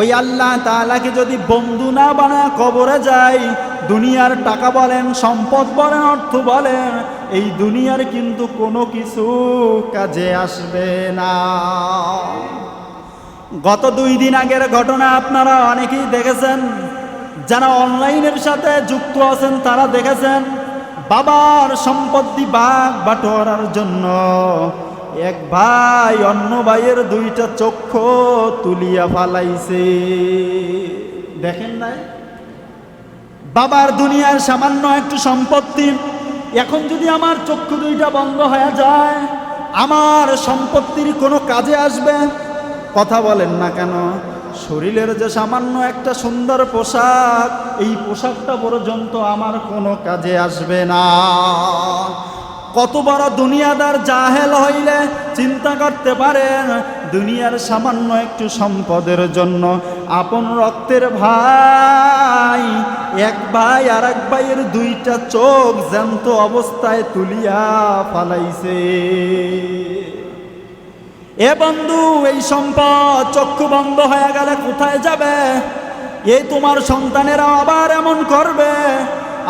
ওই আল্লাহ তাআলাকে যদি বন্ধু না বানা কবরে যায়, দুনিয়ার টাকা বলেন, সম্পদ বলেন, অর্থ বলেন, এই দুনিয়ার কিন্তু কোনো কিছু কাজে আসবে না। গত দুই দিন আগের ঘটনা আপনারা অনেকেই দেখেছেন। যারা অনলাইনের সাথে যুক্ত আছেন, তারা দেখেছেন, বাবার সম্পত্তি বাঘ বাটোয়ারার জন্য এক ভাই অন্য ভাইয়ের দুইটা চক্ষু তুলিয়া ফালাইছে। দেখেন নাই? বাবার দুনিয়ার সামান্য একটু সম্পত্তি, এখন যদি আমার চক্ষু দুইটা বন্ধ হয়ে যায়, আমার সম্পত্তির কোনো কাজে আসবে? কথা বলেন না কেন? শরীরের যে সামান্য একটা সুন্দর পোশাক, এই পোশাকটা পর্যন্ত আমার কোনো কাজে আসবে না। কত বড় দুনিয়াদার জাহেল হইলে চিন্তা করতে পারেন, দুনিয়ার সামান্য একটু সম্পদের জন্য আপন রক্তের ভাই, এক ভাই আর এক ভাইয়ের দুইটা চোখ জ্যান্ত অবস্থায় তুলিয়া ফালাইছে। এ বন্ধু, এই সম্পদ চক্ষু বন্ধ হয়ে গেলে কোথায় যাবে? এই তোমার সন্তানেরা আবার এমন করবে?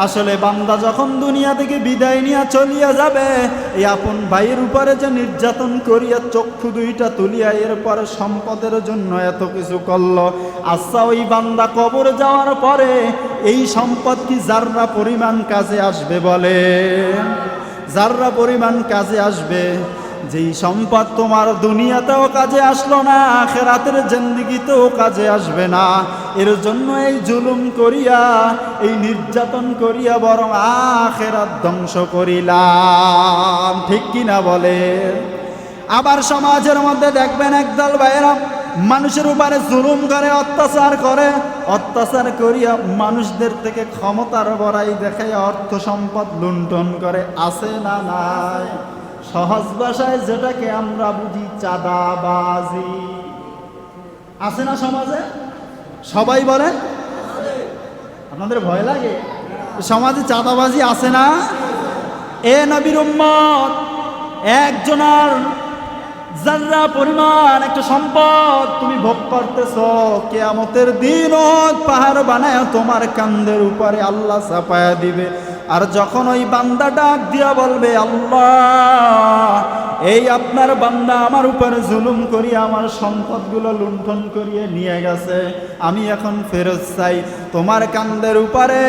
আসলে বান্দা যখন দুনিয়া থেকে বিদায় নিয়ে চলিয়া যাবে, এই আপন ভাইয়ের উপরে যে নির্যাতন করিয়া চক্ষু দুইটা তুলিয়া এরপরে সম্পদের জন্য এত কিছু করল আচ্ছা ওই বান্দা কবরে যাওয়ার পরে এই সম্পদ কি যাররা পরিমাণ কাজে আসবে বলে? যাররা পরিমাণ কাজে আসবে যেই সম্পদ তোমার দুনিয়াতেও কাজে আসলো না, আখেরাতের জিন্দিগিতেও কাজে আসবে না। এর জন্য এই জুলুম করিয়া, এই নির্যাতন করিয়া বরং আখেরাত ধ্বংস করিলাম। ঠিক কিনা বলে? আবার সমাজের মধ্যে দেখবেন একদল বাইরা মানুষের উপরে জুলুম করে, অত্যাচার করে। অত্যাচার করিয়া মানুষদের থেকে ক্ষমতার বড়াই দেখায় অর্থ সম্পদ লুণ্ঠন করে, আছে না নাই? সহজ ভাষায় যেটাকে আমরা বুঝি চাঁদাবাজি। আছে না সমাজে? সবাই বলে? আপনাদের ভয় লাগে? সমাজে চাঁদাবাজি আছে না? এ নবীর উম্মত, একজনার যারা পরিমাণ একটা সম্পদ তুমি ভোগ করতেছ, কেয়ামতের দিন পাহাড় বানায় তোমার কান্দের উপরে আল্লাহ চাপায়া দিবে। আর যখন ওই বান্দা ডাক দিয়া বলবে, আল্লাহ, এই আপনার বান্দা আমার উপর জুলুম করিয়ে আমার সম্পদগুলো লুণ্ঠন করিয়ে নিয়ে গেছে। আমি এখন ফেরত চাই। তোমার কান্দের উপরে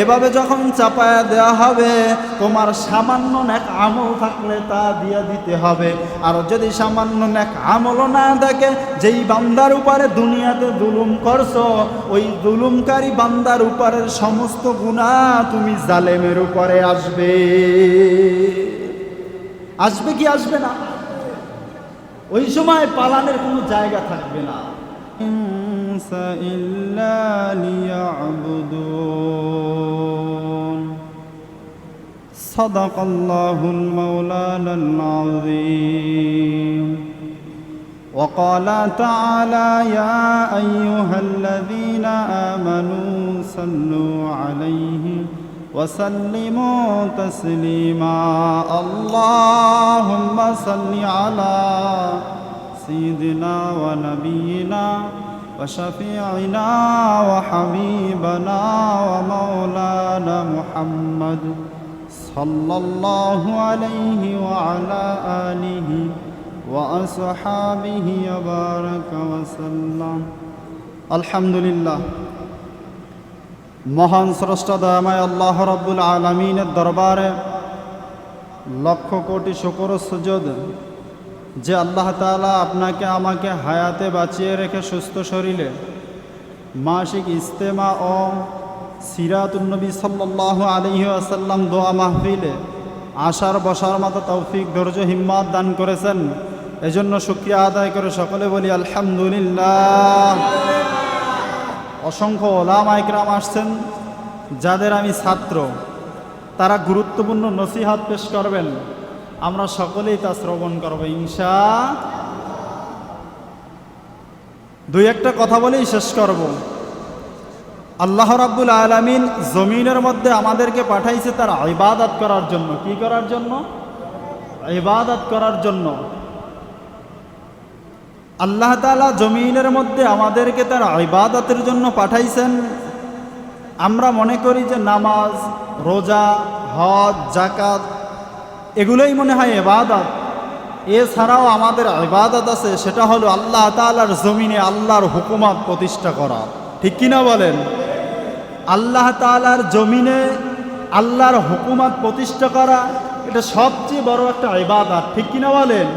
এভাবে যখন চাপায়া দেওয়া হবে, তোমার সামান্য ন্যাক আমল থাকলে তা দিয়ে দিতে হবে। আর যদি সামান্য ন্যাক আমলও না থাকে যেই বান্দার উপরে দুনিয়াতে দুলুম করছ, ওই দুলুমকারী বান্দার উপরের সমস্ত গুণা তুমি জালেমের উপরে আসবে। আসবে কি আসবে না? ওই সময় পালানের কোনো জায়গা থাকবে না। إلا ليعبدون. صدق الله المولانا العظيم. وقال تعالى يا أيها الذين آمنوا صلوا عليه وسلموا تسليما. اللهم صل على سيدنا ونبينا وشفيعنا وحبيبنا ومولانا محمد صلى الله عليه وعلى آله وأصحابه وبارك وسلم الحمد لله মহান স্রষ্টা দয়াময় আল্লাহ রব্বুল আলমিনের দরবারে লক্ষ কোটি শুকর সুযোগ যে আল্লাহ তাআলা আপনাকে আমাকে হায়াতে বাঁচিয়ে রেখে সুস্থ শরীরে মাসিক ইস্তেমা ও সিরাতুন্নবী সাল্লাহ আলহি আসাল্লাম দোয়া মাহফিলে আশার বসার মতো তৌফিক, ধৈর্য, হিম্মত দান করেছেন। এজন্য শুক্রিয়া আদায় করে সকলে বলি আলহামদুলিল্লাহ। অসংখ্য ওলামা ইকরাম আসছেন, যাদের আমি ছাত্র। তারা গুরুত্বপূর্ণ নসিহাত পেশ করবেন। আমরা সকলেই তা শ্রবণ করব, ইনশা। দুই একটা কথা বলেই শেষ করব। আল্লাহ রাব্বুল আলামিন জমিনের মধ্যে আমাদেরকে পাঠাইছে তার ইবাদত করার জন্য। কি করার জন্য? ইবাদত করার জন্য। আল্লাহ তালা জমিনের মধ্যে আমাদেরকে তার ইবাদতের জন্য পাঠাইছেন। আমরা মনে করি যে নামাজ, রোজা, হজ জাকাত এগুলোই মনে হয় এবাদত এছাড়াও আমাদের ইবাদত আছে, সেটা হলো আল্লাহ তালার জমিনে আল্লাহর হুকুমাত প্রতিষ্ঠা করা। ঠিক কিনা বলেন? আল্লাহ তালার জমিনে আল্লাহর হুকুমাত প্রতিষ্ঠা করা, এটা সবচেয়ে বড় একটা ইবাদত। ঠিক কিনা বলেন?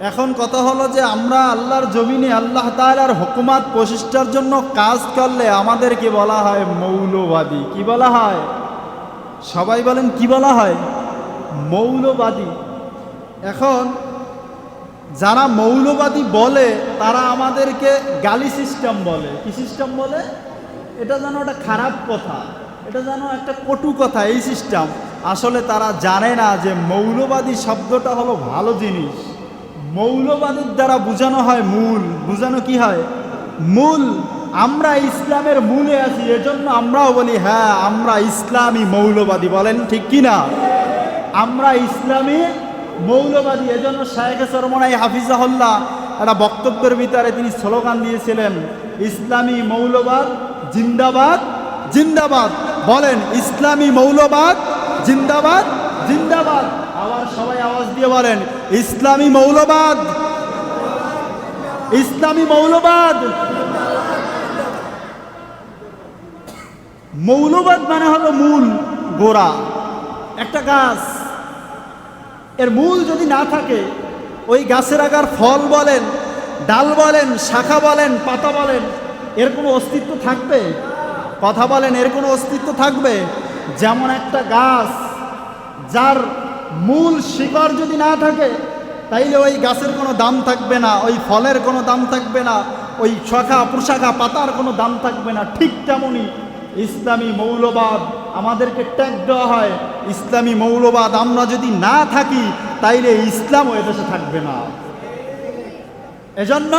এখন কথা হলো যে আমরা আল্লাহর জমিনে আল্লাহ তালার হুকুমাত প্রতিষ্ঠার জন্য কাজ করলে আমাদেরকে বলা হয় মৌলবাদী। কি বলা হয়? সবাই বলেন কি বলা হয়? মৌলবাদী। এখন যারা মৌলবাদী বলে, তারা আমাদেরকে গালি সিস্টেম বলে। কি সিস্টেম বলে? এটা যেন একটা খারাপ কথা। এটা যেন একটা কটু কথা এই সিস্টেম আসলে তারা জানে না যে মৌলবাদী শব্দটা হলো ভালো জিনিস। মৌলবাদীর দ্বারা বোঝানো হয় মূল। বোঝানো কি হয়? মূল। আমরা ইসলামের মূলে আছি, এজন্য আমরাও বলি হ্যাঁ আমরা ইসলামী মৌলবাদী বলেন ঠিক কি না আমরা ইসলামী মৌলবাদী, এজন্য শায়েখ সরমনাই হাফিজাহুল্লাহ একটা বক্তব্যের ভিতরে তিনি স্লোগান দিয়েছিলেন, ইসলামী মৌলবাদ জিন্দাবাদ জিন্দাবাদ। বলেন, ইসলামী মৌলবাদ জিন্দাবাদ জিন্দাবাদ। আবার সবাই আওয়াজ দিয়ে বলেন, ইসলামী মৌলবাদ ইসলামী মৌলবাদ। মৌলবাদ মানে হলো মূল গোড়া, একটা গাছ। এর মূল যদি না থাকে, ওই গাছের আগার ফল বলেন, ডাল বলেন, শাখা বলেন, পাতা বলেন, এর কোনো অস্তিত্ব থাকবে? কথা বলেন, এর কোনো অস্তিত্ব থাকবে? যেমন একটা গাছ, যার মূল শিকড় যদি না থাকে, তাইলে ওই গাছের কোনো দাম থাকবে না, ওই ফলের কোনো দাম থাকবে না, ওই শাখা প্রশাখা পাতার কোনো দাম থাকবে না। ঠিক তেমনই ইসলামী মৌলবাদ আমাদেরকে ট্যাগ দেওয়া হয়, ইসলামী মৌলবাদ, আমরা যদি না থাকি, তাইলে ইসলাম ওই দেশে থাকবে না। এজন্য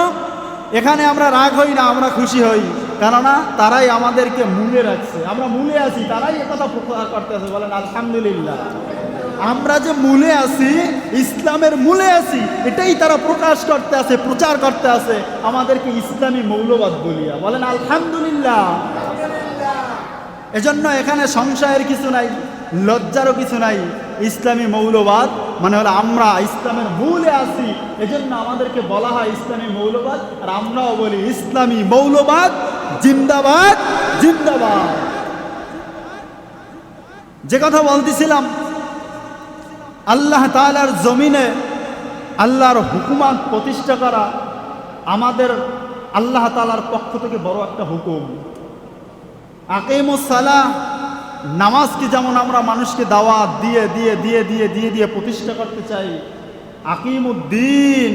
এখানে আমরা রাগ হই না, আমরা খুশি হই, কেননা তারাই আমাদেরকে মূলে রাখছে। আমরা মূলে আছি, তারাই একথা প্রকাশ করতেছে, বলেন, আলহামদুলিল্লাহ। আমরা যে মূলে আছি, ইসলামের মূলে আছি, এটাই তারা প্রকাশ করতে আছে প্রচার করতে আছে আমাদেরকে ইসলামী মৌলবাদ বলিয়া। বলেন, আলহামদুলিল্লাহ। এজন্য এখানে সংশয়ের কিছু নাই, লজ্জারও কিছু নাই। ইসলামী মৌলবাদ মানে হলো আমরা ইসলামের মূলে আছি, এজন্য আমাদেরকে বলা হয় ইসলামী মৌলবাদ, আর আমরাও বলি ইসলামী মৌলবাদ, জিন্দাবাদ জিন্দাবাদ। যে কথা বলতেছিলাম, আল্লাহ তালার জমিনে আল্লাহর হুকুমাত প্রতিষ্ঠা করা আমাদের আল্লাহ তালার পক্ষ থেকে বড় একটা হুকুম। আকিমুসালাহ নামাজকে যেমন আমরা মানুষকে দাওয়াত দিয়ে দিয়ে দিয়ে দিয়ে দিয়ে দিয়ে প্রতিষ্ঠা করতে চাই, আকিমুদ্দিন,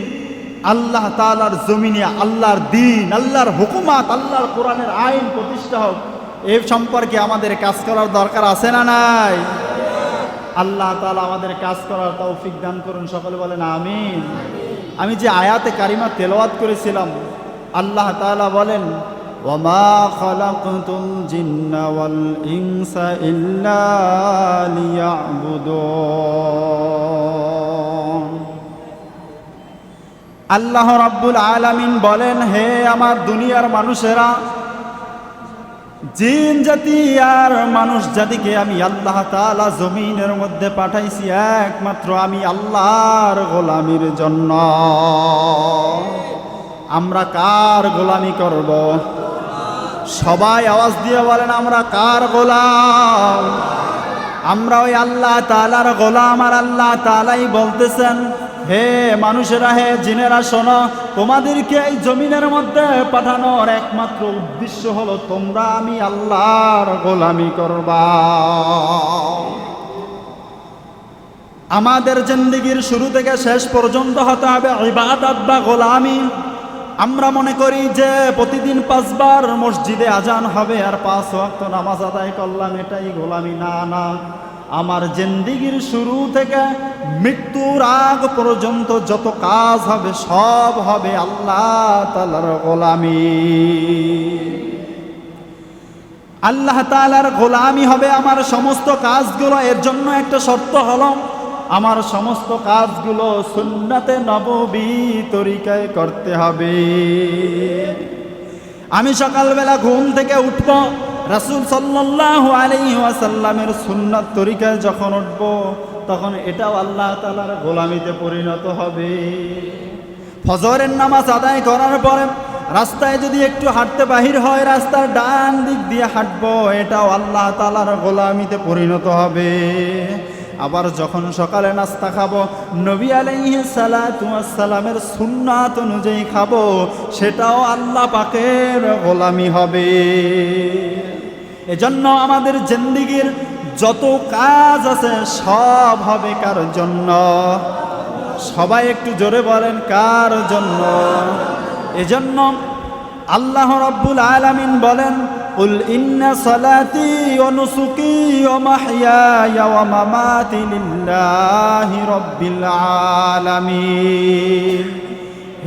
আল্লাহ তালার জমিনে আল্লাহর দিন, আল্লাহর হুকুমাত, আল্লাহর কোরআনের আইন প্রতিষ্ঠা হোক, এ সম্পর্কে আমাদের কাজ করার দরকার আছে না নাই? আল্লাহ তালা আমাদের কাজ করার তৌফিক দান করুন, সকলে বলেন আমিন। আমি যে আয়াতে কারিমা তেলাওয়াত করেছিলাম, আল্লাহ তাআলা বলেন খলাকতুল জিন্না ওয়াল ইনসা ইল্লা লিয়াবুদুন। আল্লাহ রাব্বুল আলামিন বলেন, হে আমার দুনিয়ার মানুষেরা, জিন জাতি আর মানুষ জাতিকে আমি আল্লাহ তাআলা জমিনের মধ্যে পাঠাইছি, একমাত্র আমি আল্লাহর গোলামির জন্য। আমরা কার গোলামি করব? সবাই আওয়াজ দিয়ে বলেন, আমরা কার গোলাম? আমরা ওই আল্লাহ তালার গোলাম আর আল্লাহ তালাই বলতেছেন, হে মানুষেরা, হে জিনেরা, শোনো, তোমাদেরকে এই জমিনের মধ্যে পাঠানোর একমাত্র উদ্দেশ্য হলো, তোমরা আমি আল্লাহর গোলামি করবা। আমাদের জিন্দিগির শুরু থেকে শেষ পর্যন্ত হতে হবে ইবাদত বা গোলামি। আমরা মনে করি যে প্রতিদিন পাঁচবার মসজিদে আজান হবে আর পাঁচ ওয়াক্ত নামাজ আদায় করলাম, এটাই গোলামি। না না, আমার জিন্দিগির শুরু থেকে মৃত্যুর আগ পর্যন্ত যত কাজ হবে, সব হবে আল্লাহ তালার গোলামি। আল্লাহ তালার গোলামি হবে আমার সমস্ত কাজগুলো, এর জন্য একটা শর্ত হলো আমার সমস্ত কাজগুলো সুন্নাতে নববী তরিকায় করতে হবে। আমি সকালবেলা ঘুম থেকে উঠব, রাসুল সাল্লাহ আলাইহি ওয়াসাল্লামের সুন্নাত তরিকায় যখন উঠব, তখন এটাও আল্লাহ তালার গোলামিতে পরিণত হবে। ফজরের নামাজ আদায় করার পরে রাস্তায় যদি একটু হাঁটতে বাহির হয়, রাস্তার ডান দিক দিয়ে হাঁটবো, এটাও আল্লাহ তালার গোলামিতে পরিণত হবে। আবার যখন সকালে নাস্তা খাব, নবী আলাইহি সালামের সুন্নাত অনুযায়ী খাব, সেটাও আল্লাহ পাকের গোলামি হবে। এজন্য আমাদের জিন্দিগির যত কাজ আছে, সব হবে কার জন্য? সবাই একটু জোরে বলেন, কার জন্য? এজন্য আল্লাহ রব্বুল আলামিন বলেন قل إن صلاتي ونسكي ومحياي ومماتي لله رب العالمين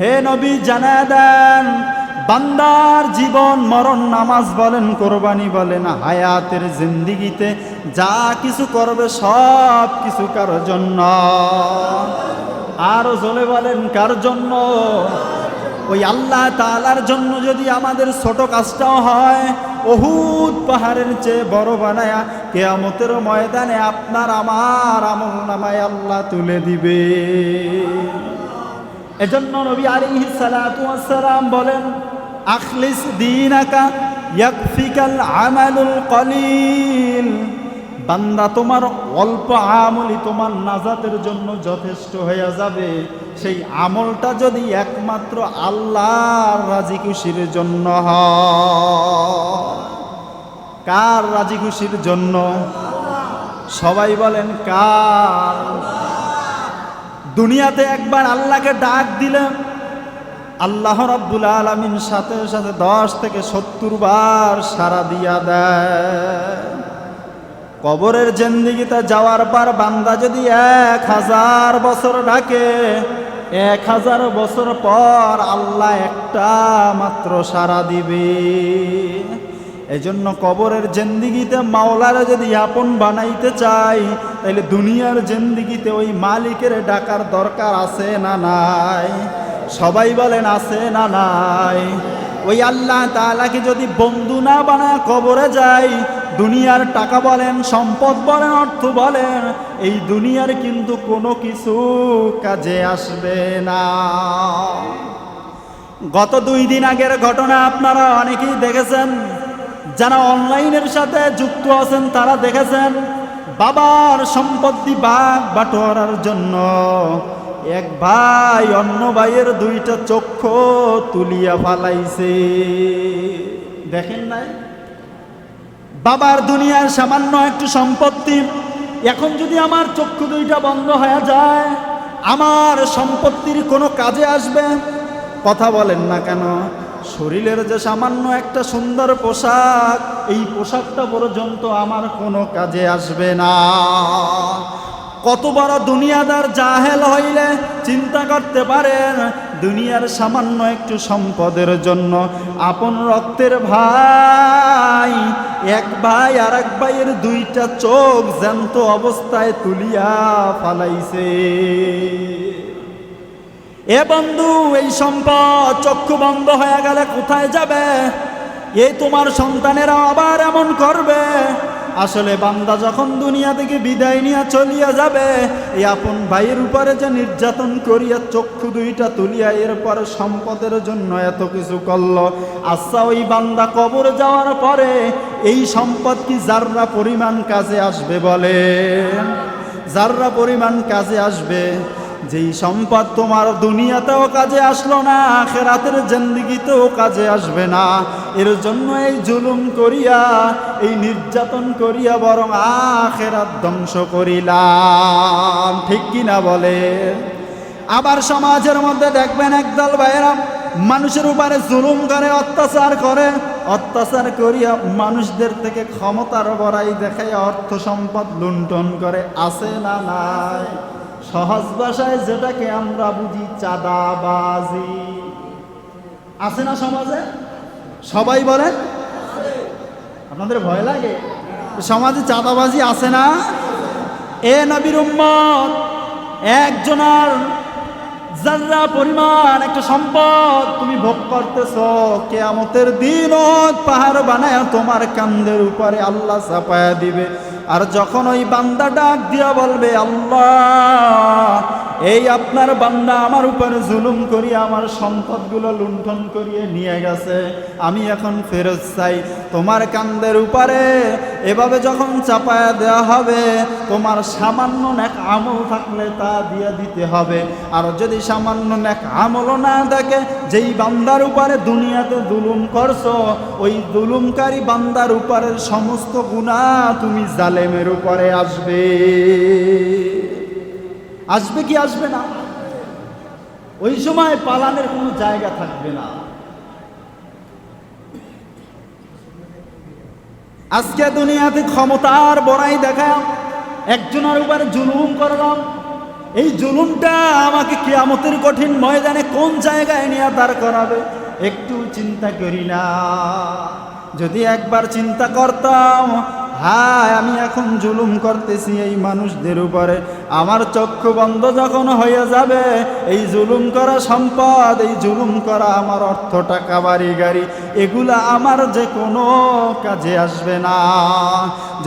হে নবী জানা দেন বান্দার জীবন মরণ নামাজ বলেন কোরবানি বলেন হায়াতের জিন্দিগিতে যা কিছু করবে সব কিছু কার জন্য আরো জলে বলেন কার জন্য ওই আল্লাহ তালার জন্য যদি আমাদের ছোট কাজটাও হয় অহুদ পাহাড়ের চেয়ে বড় বানায়া কেয়ামতের ময়দানে আপনার আমার আমল নামায় আল্লাহ তুলে দিবে। এজন্য নবী সালাতু ওয়াসসালাম বলেন, আখলিস দীনাকা ইয়াকফিকাল আমালুল কলিল। বান্দা তোমার অল্প আমলই তোমার নাজাতের জন্য যথেষ্ট হয়ে যাবে। সেই আমলটা যদি একমাত্র আল্লাহর রাজি খুশির জন্য কার রাজি খুশির জন্য? সবাই বলেন, কার? দুনিয়াতে একবার আল্লাহকে ডাক দিলে আল্লাহ রাব্বুল আলমিন সাথে সাথে দশ থেকে সত্তর বার সারা দিয়া দেয় কবরের জেন্দিগিতে যাওয়ার পর বান্দা যদি এক হাজার বছর ডাকে এক হাজার বছর পর আল্লাহ একটা মাত্র সারা দিবে। এজন্য কবরের জেন্দিগিতে মাওলারা যদি আপন বানাইতে চাই তাহলে দুনিয়ার জেন্দিগিতে ওই মালিকের ডাকার দরকার আছে না নাই? সবাই বলেন আছে না নাই? ওই আল্লাহ তালাকে যদি বন্ধু না বানায় কবরে যাই দুনিয়ার টাকা বলেন, সম্পদ বলেন, অর্থ বলেন, এই দুনিয়ার কিন্তু কোনো কিছু কাজে আসবে না। গত দুই দিন আগের ঘটনা আপনারা অনেকেই দেখেছেন। যারা অনলাইনের সাথে যুক্ত আছেন, তারা দেখেছেন, বাবার সম্পত্তি বাঘ বাটোয়ারার জন্য এক ভাই অন্য ভাইয়ের দুইটা চক্ষু তুলিয়া ফালাইছে। দেখেন নাই? বাবার দুনিয়ার সামান্য একটু সম্পত্তি। এখন যদি আমার চক্ষু দুইটা বন্ধ হয়ে যায়, আমার সম্পত্তির কোনো কাজে আসবে? কথা বলেন না কেন? শরীরের যে সামান্য একটা সুন্দর পোশাক, এই পোশাকটা পর্যন্ত আমার কোনো কাজে আসবে না। কত বড় দুনিয়াদার জাহেল হইলে চিন্তা করতে পারেন দুনিয়ার সামান্য একটু সম্পদের জন্য। আপন রক্তের ভাই, এক ভাই আর এক ভাইয়ের দুইটা চোখ জ্যান্ত অবস্থায় তুলিয়া ফালাইছে। এ বন্ধু, এই সম্পদ চক্ষু বন্ধ হয়ে গেলে কোথায় যাবে? এই তোমার সন্তানেরা আবার এমন করবে? আসলে বান্দা যখন দুনিয়া থেকে বিদায় নিয়ে চলিয়া যাবে এই আপন ভাইয়ের উপরে যে নির্যাতন করিয়া চক্ষু দুইটা তুলিয়া এরপর সম্পদের জন্য এত কিছু করল আচ্ছা ওই বান্দা কবর যাওয়ার পরে এই সম্পদ কি যাররা পরিমাণ কাজে আসবে বলে? যাররা পরিমাণ কাজে আসবে যেই সম্পদ তোমার দুনিয়াতেও কাজে আসলো না, আখেরাতের জিন্দিগিতেও কাজে আসবে না। এর জন্য এই জুলুম করিয়া, এই নির্যাতন করিয়া বরং আখেরাত ধ্বংস করিলাম। ঠিক কিনা বলে? আবার সমাজের মধ্যে দেখবেন একদল ভাইয়েরা মানুষের উপরে জুলুম করে, অত্যাচার করে। অত্যাচার করিয়া মানুষদের থেকে ক্ষমতার বড়াই দেখায় অর্থ সম্পদ লুণ্ঠন করে, আছে না নাই? সহজ ভাষায় যেটাকে আমরা বুঝি চাঁদাবাজি। আছে না সমাজে? সবাই বলেন। আপনাদের ভয় লাগে? সমাজে চাঁদাবাজি আছে না? এ নবীর উম্মত, একজনের জাররা পরিমাণ একটা সম্পদ তুমি ভোগ করতেছ, কেয়ামতের দিন পাহাড় বানায় তোমার কান্দের উপরে আল্লাহ চাপায়া দিবে। আর যখন ওই বান্দা ডাক দিয়া বলবে, আল্লাহ, এই আপনার বান্দা আমার উপরে জুলুম করিয়ে আমার সম্পদগুলো লুণ্ঠন করিয়ে নিয়ে গেছে। আমি এখন ফেরত চাই তোমার কান্দের উপরে। এভাবে যখন চাপায়া দেওয়া হবে, তোমার সামান্য এক আমল থাকলে তা দিয়ে দিতে হবে। আর যদি সামান্য এক আমলও না থাকে যেই বান্দার উপরে দুনিয়াতে দুলুম করছ, ওই দুলুমকারী বান্দার উপরের সমস্ত গুণা তুমি জালেমের উপরে আসবে। আসবে কি আসবে না? ওই সময় পালানের কোনো জায়গা থাকবে না। আজকে দুনিয়াতে ক্ষমতার বড়াই দেখায়, একজনের উপরে জুলুম করলাম এই জুলুমটা আমাকে কিয়ামতের কঠিন ময়দানে কোন জায়গায় নিয়ে দাঁড় করাবে, একটু চিন্তা করি না। যদি একবার চিন্তা করতাম হ্যাঁ আমি এখন জুলুম করতেছি এই মানুষদের উপরে। আমার চক্ষু বন্ধ যখন হয়ে যাবে, এই জুলুম করা সম্পদ, এই জুলুম করা আমার অর্থ টাকা বাড়ি গাড়ি। এগুলা আমার যে কোনো কাজে আসবে না।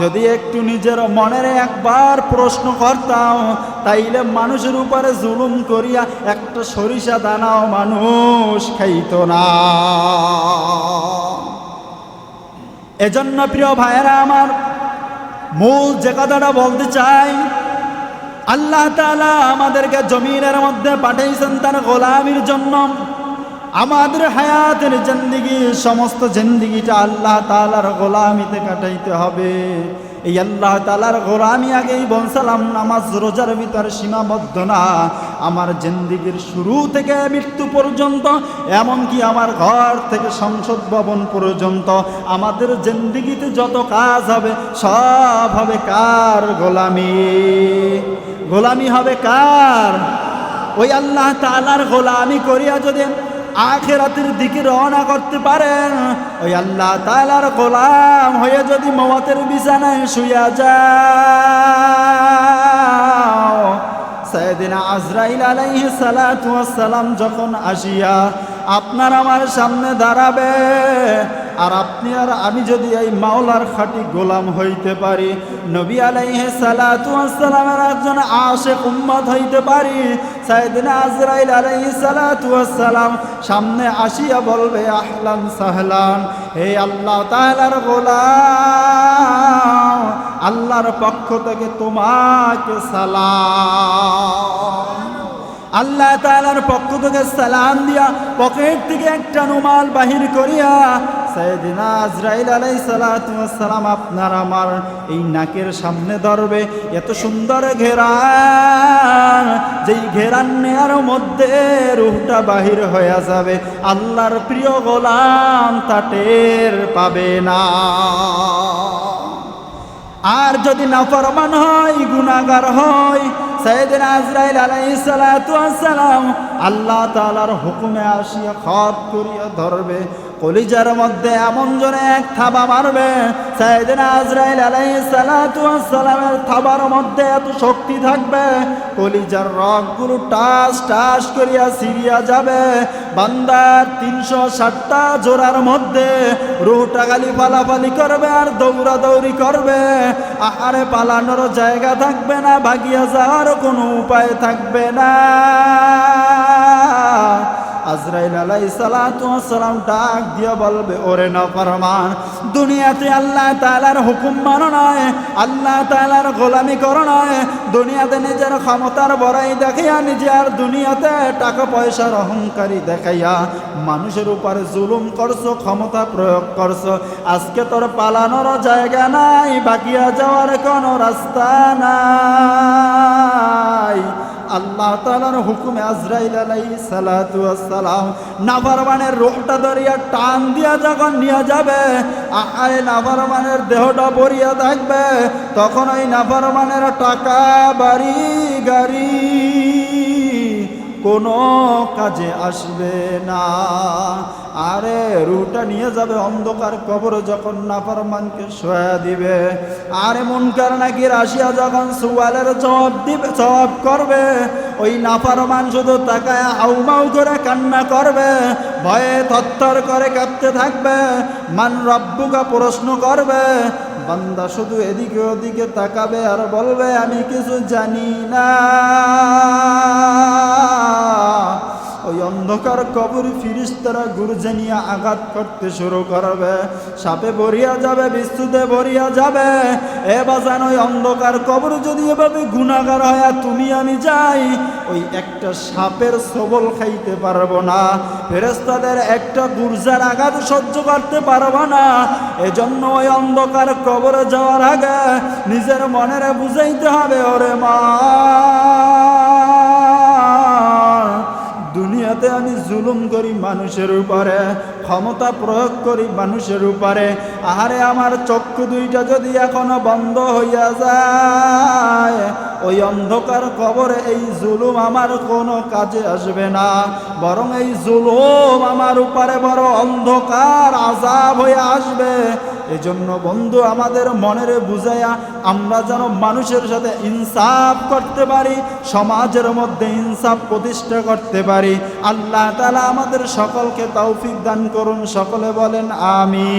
যদি একটু নিজের মনের একবার প্রশ্ন করতাম, তাইলে মানুষের উপরে জুলুম করিয়া একটা সরিষা দানাও মানুষ খাইত না। এজন্য প্রিয় ভাইয়েরা আমার মূল যে কথাটা বলতে চাই, আল্লাহ তালা আমাদেরকে জমিনের মধ্যে পাঠিয়েছেন তার গোলামির জন্য। আমাদের হায়াতের জিন্দিগি, সমস্ত জিন্দিগিটা আল্লাহ তালার গোলামিতে কাটাইতে হবে। এই আল্লাহ তাআলার গোলামি আগেই বলছিলাম, নামাজ রোজার ভিতর সীমাবদ্ধ না। আমার জিন্দিগির শুরু থেকে মৃত্যু পর্যন্ত, এমনকি আমার ঘর থেকে সংসদ ভবন পর্যন্ত, আমাদের জিন্দিগিতে যত কাজ হবে, সব হবে কার গোলামি? গোলামি হবে কার? ওই আল্লাহ তালার গোলামি করিয়া যদি আখেরাতের দিকে রওনা করতে পারেন। ওই আল্লাহ তালার গোলাম হয়ে যদি মমতের বিছানায় শুয়া যায় সেদিন আজরাইল আলাইহি সালাম যখন আসিয়া আপনার আমার সামনে দাঁড়াবে। আর আপনি আর আমি যদি এই মাওলার খাঁটি গোলাম হইতে পারি, নবী আলাইহি সালাতু সালামের একজন আশেক উম্মত হইতে পারি সাইদিনা আজরাইল আলাইহি সালাম সামনে আসিয়া বলবে, আহলান সাহলান, হে আল্লাহ তাআলার গোলাম, আল্লাহর পক্ষ থেকে তোমাকে সালাম। আল্লাহ তাআলার পক্ষ থেকে সালাম দিয়া পকেট থেকে একটা রুমাল বাহির করিয়া সাইদিনা আজরাইল আলাই সালাম আপনার আমার এই নাকের সামনে ধরবে। এত সুন্দর ঘেরান, যেই ঘেরান নেয়ার মধ্যে রুহটা বাহির হয়ে যাবে। আল্লাহর প্রিয় গোলাম তা টের পাবে না। আর যদি না নাফরমান হয় গুনাগার হয় সৈয়দিন আজরাইল আলাইহিস সালাতু সালাম আল্লাহ তালার হুকুমে আসিয়া খত করিয়া ধরবে। কলিজার মধ্যে এমন জনে এক থাবা মারবে সৈয়দিন আজরাইল সালাতু সালামের থাবার মধ্যে এত শক্তি থাকবে, কলিজার রগগুলো টাস টাস করিয়া সিরিয়া যাবে। বান্দার তিনশো ষাটটা জোড়ার মধ্যে রুহটা খালি পালাপালি করবে আর দৌড়া দৌড়ি করবে। আহারে পালানোর জায়গা থাকবে না, ভাগিয়া যাওয়ার কোনো উপায় থাকবে না। আজরাইল আলাই সালাম ডাক দিয়ে বলবে, ওরে না ফরমান দুনিয়াতে আল্লাহ তালার হুকুম মানো নয় আল্লাহ তালার গোলামি করো নয় দুনিয়াতে নিজের ক্ষমতার বড়াই দেখাইয়া নিজে আর দুনিয়াতে টাকা পয়সার অহংকারী দেখাইয়া মানুষের উপরে জুলুম করছ, ক্ষমতা প্রয়োগ করছ, আজকে তোর পালানোর জায়গা নাই, বাকিয়া যাওয়ার কোনো রাস্তা নাই। আল্লাহ তালার হুকুমে আজরাইল আলাই সালাতু সালাম নাফরমানের রোহটা ধরিয়া টান দিয়া যখন নিয়ে যাবে আয় নাফরমানের দেহটা ভরিয়া থাকবে, তখন ওই নাফরমানের টাকা, বাড়ি, গাড়ি কোনো কাজে আসবে না। আরে রুটা নিয়ে যাবে অন্ধকার কবর যখন নাফরমানকে সয়া দিবে। আরে মুনকার নাকি রাশিয়া যখন সুয়ালের জবাব দিবে, জবাব করবে, ওই নাফরমান শুধু তাকায় আউমাউ করে কান্না করবে, ভয়ে থরথর করে কাঁদতে থাকবে, মান রব্বুকা প্রশ্ন করবে, বান্দা শুধু এদিকে ওদিকে তাকাবে আর বলবে, আমি কিছু জানি না। ওই অন্ধকার কবর ফিরিস্তারা গুরজে নিয়ে আঘাত করতে শুরু করবে। সাপে ভরিয়া যাবে বিস্তুতে ভরিয়া যাবে। এ বাজান, ওই অন্ধকার কবর যদি এভাবে গুণাগার হয় তুমি আমি যাই, ওই একটা সাপের সবল খাইতে পারব না। ফেরেস্তাদের একটা গুর্জার আঘাত সহ্য করতে পারব না। এজন্য ওই অন্ধকার কবরে যাওয়ার আগে নিজের মনের বুঝাইতে হবে, ওরে মা। জুলুম করি মানুষের উপরে, ক্ষমতা প্রয়োগ করি মানুষের উপরে। আহারে আমার চক্ষু দুইটা যদি এখনও বন্ধ হইয়া যায়, ওই অন্ধকার কবরে এই জুলুম আমার কোনো কাজে আসবে না। বরং এই জুলুম আমার উপরে বড় অন্ধকার আজাব হয়ে আসবে। এজন্য বন্ধু, আমাদের মনের বুঝাইয়া আমরা যেন মানুষের সাথে ইনসাফ করতে পারি, সমাজের মধ্যে ইনসাফ প্রতিষ্ঠা করতে পারি। আল্লাহ তালা আমাদের সকলকে তৌফিক দান করুন, সকলে বলেন আমি